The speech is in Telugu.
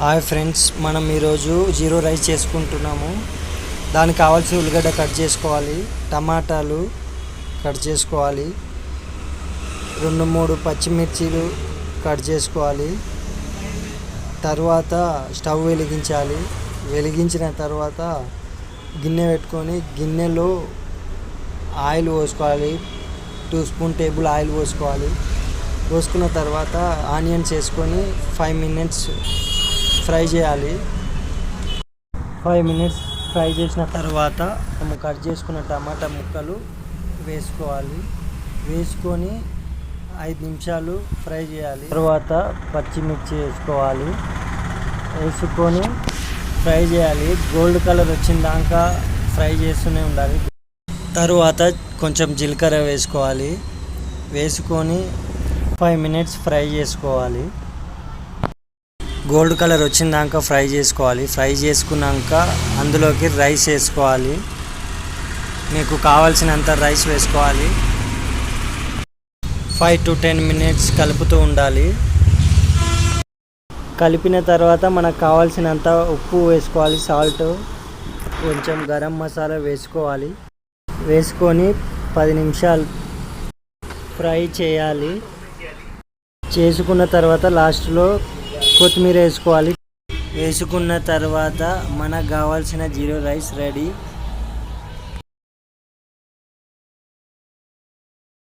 హాయ్ ఫ్రెండ్స్ మనం ఈరోజు జీరో రైస్ చేసుకుంటున్నాము. దానికి కావాల్సిన ఉల్లిగడ్డ కట్ చేసుకోవాలి. టమాటాలు కట్ చేసుకోవాలి. రెండు మూడు పచ్చిమిర్చీలు కట్ చేసుకోవాలి. తర్వాత స్టవ్ వెలిగించాలి. వెలిగించిన తర్వాత గిన్నె పెట్టుకొని గిన్నెలో ఆయిల్ పోసుకోవాలి. టూ స్పూన్ టేబుల్ ఆయిల్ పోసుకోవాలి. పోసుకున్న తర్వాత ఆనియన్స్ వేసుకొని ఫైవ్ మినిట్స్ ఫ్రై చేయాలి. ఫైవ్ మినిట్స్ ఫ్రై చేసిన తర్వాత మేము కట్ చేసుకున్న టమాటా ముక్కలు వేసుకోవాలి. వేసుకొని ఐదు నిమిషాలు ఫ్రై చేయాలి. తర్వాత పచ్చిమిర్చి వేసుకోవాలి. వేసుకొని ఫ్రై చేయాలి. గోల్డ్ కలర్ వచ్చిన దాకా ఫ్రై చేస్తూనే ఉండాలి. తరువాత కొంచెం జీలకర్ర వేసుకోవాలి. వేసుకొని ఫైవ్ మినిట్స్ ఫ్రై చేసుకోవాలి. గోల్డ్ కలర్ వచ్చిందాక ఫ్రై చేసుకోవాలి. ఫ్రై చేసుకున్నాక అందులోకి రైస్ వేసుకోవాలి. మీకు కావాల్సినంత రైస్ వేసుకోవాలి. ఫైవ్ టు టెన్ మినిట్స్ కలుపుతూ ఉండాలి. కలిపిన తర్వాత మనకు కావాల్సినంత ఉప్పు వేసుకోవాలి. సాల్ట్ కొంచెం గరం మసాలా వేసుకోవాలి. వేసుకొని పది నిమిషాలు ఫ్రై చేయాలి. చేసుకున్న తర్వాత లాస్ట్లో కొత్తిమీర వేసుకోవాలి. వేసుకున్న తర్వాత మనకు కావాల్సిన జీరో రైస్ రెడీ.